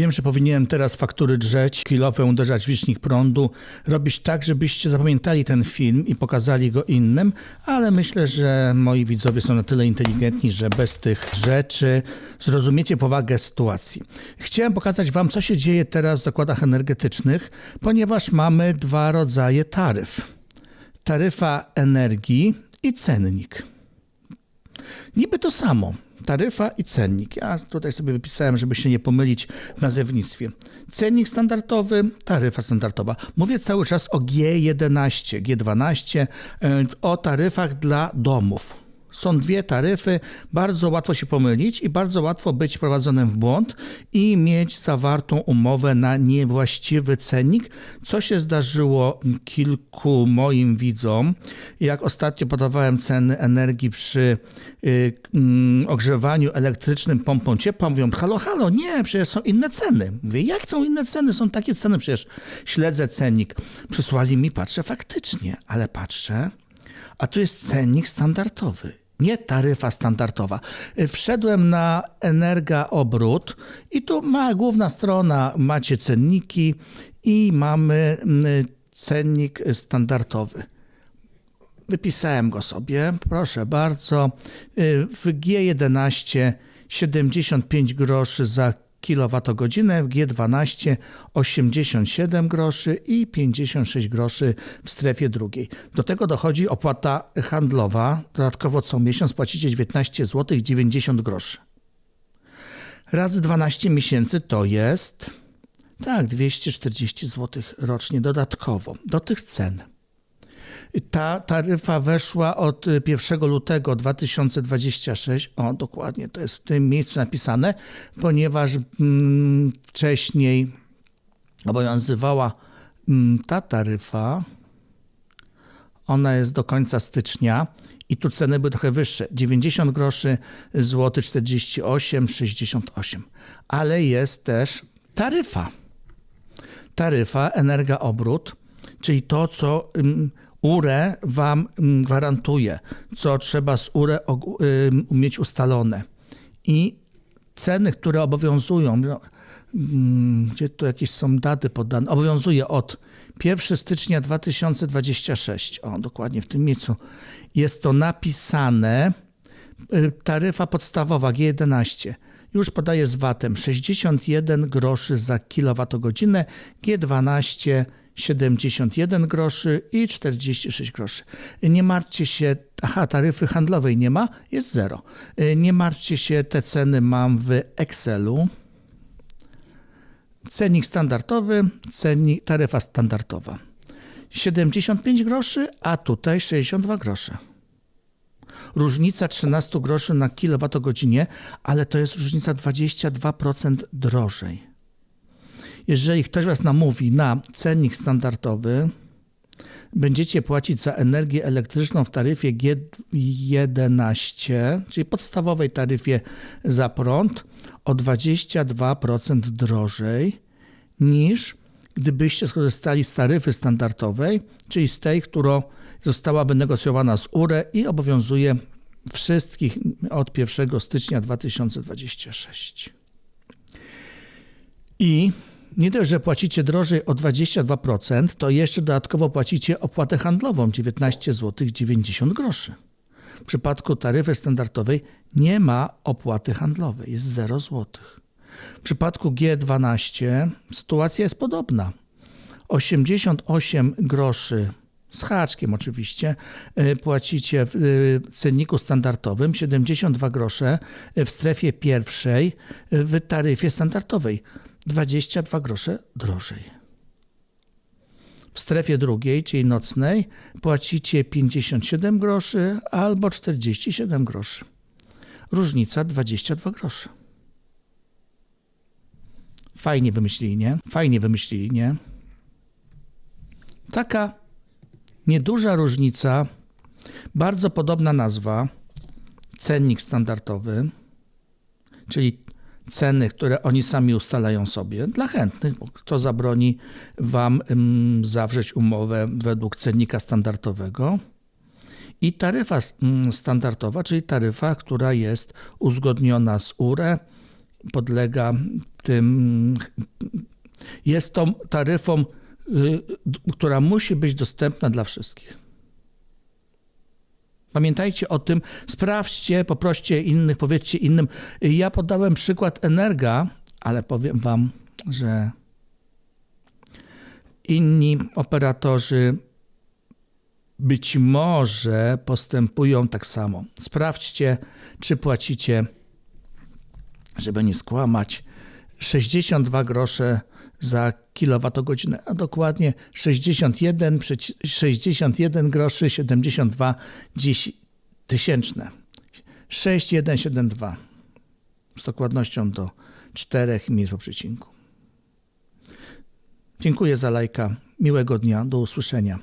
Wiem, że powinienem teraz faktury drzeć, kilowe uderzać w licznik prądu, robić tak, żebyście zapamiętali ten film i pokazali go innym, ale myślę, że moi widzowie są na tyle inteligentni, że bez tych rzeczy zrozumiecie powagę sytuacji. Chciałem pokazać Wam, co się dzieje teraz w zakładach energetycznych, ponieważ mamy dwa rodzaje taryf. Taryfa energii i cennik. Niby to samo. Taryfa i cennik. Ja tutaj sobie wypisałem, żeby się nie pomylić w nazewnictwie. Cennik standardowy, taryfa standardowa. Mówię cały czas o G11, G12, e, o taryfach dla domów. Są dwie taryfy, bardzo łatwo się pomylić i bardzo łatwo być prowadzonym w błąd i mieć zawartą umowę na niewłaściwy cennik, co się zdarzyło kilku moim widzom. Jak ostatnio podawałem ceny energii przy y, mm, ogrzewaniu elektrycznym pompą ciepła, mówią, halo, halo, nie, przecież są inne ceny. Mówię, jak są inne ceny? Są takie ceny, przecież śledzę cennik. Przysłali mi, patrzę, faktycznie, ale patrzę, a tu jest cennik standardowy, nie taryfa standardowa. Wszedłem na Energa Obrót i tu ma główna strona, macie cenniki i mamy cennik standardowy. Wypisałem go sobie, proszę bardzo. W G11 75 groszy za kilowatogodzinę, w G12 87 groszy i 56 groszy w strefie drugiej. Do tego dochodzi opłata handlowa. Dodatkowo co miesiąc płacicie 19 zł 90 groszy. Razy 12 miesięcy to jest tak 240 zł rocznie dodatkowo do tych cen. Ta taryfa weszła od 1 lutego 2026. O, dokładnie, to jest w tym miejscu napisane, ponieważ mm, wcześniej obowiązywała mm, ta taryfa. Ona jest do końca stycznia i tu ceny były trochę wyższe. 90 groszy, złoty 48, 68. Ale jest też taryfa. Taryfa Energa Obrót, czyli to, co mm, URE Wam mm, gwarantuje, co trzeba z URE mieć ustalone. I ceny, które obowiązują, no, mm, gdzie tu jakieś są daty podane, obowiązuje od 1 stycznia 2026. O, dokładnie w tym miejscu jest to napisane. Y, taryfa podstawowa G11 już podaje z VAT-em 61 groszy za kilowatogodzinę, G12 71 groszy i 46 groszy. Nie martwcie się, aha, taryfy handlowej nie ma, jest zero. Nie martwcie się, te ceny mam w Excelu. Cennik standardowy, cennik, taryfa standardowa. 75 groszy, a tutaj 62 grosze. Różnica 13 groszy na kilowatogodzinie, ale to jest różnica 22% drożej. Jeżeli ktoś Was namówi na cennik standardowy, będziecie płacić za energię elektryczną w taryfie G11, czyli podstawowej taryfie za prąd, o 22% drożej niż gdybyście skorzystali z taryfy standardowej, czyli z tej, która została wynegocjowana z URE i obowiązuje wszystkich od 1 stycznia 2026. I nie dość, że płacicie drożej o 22%, to jeszcze dodatkowo płacicie opłatę handlową 19 zł 90 groszy. W przypadku taryfy standardowej nie ma opłaty handlowej, jest 0 zł. W przypadku G12 sytuacja jest podobna. 88 groszy z haczkiem oczywiście, y, płacicie w y, cenniku standardowym, 72 grosze w strefie pierwszej w taryfie standardowej. 22 grosze drożej. W strefie drugiej, czyli nocnej, płacicie 57 groszy albo 47 groszy. Różnica 22 groszy. Fajnie wymyślili, nie? Fajnie wymyślili, nie? Taka nieduża różnica, bardzo podobna nazwa, cennik standardowy, czyli ceny, które oni sami ustalają sobie dla chętnych, bo kto zabroni wam zawrzeć umowę według cennika standardowego. I taryfa standardowa, czyli taryfa, która jest uzgodniona z URE, podlega tym jest tą taryfą, y, która musi być dostępna dla wszystkich. Pamiętajcie o tym, sprawdźcie, poproście innych, powiedzcie innym. Ja podałem przykład Energa, ale powiem wam, że inni operatorzy być może postępują tak samo. Sprawdźcie, czy płacicie, żeby nie skłamać, 62 grosze za kilowatogodzinę, a dokładnie 61, przeci- 61 groszy 72 dziś tysięczne. 6172 z dokładnością do 4 miejsc po przecinku. Dziękuję za lajka. Miłego dnia. Do usłyszenia.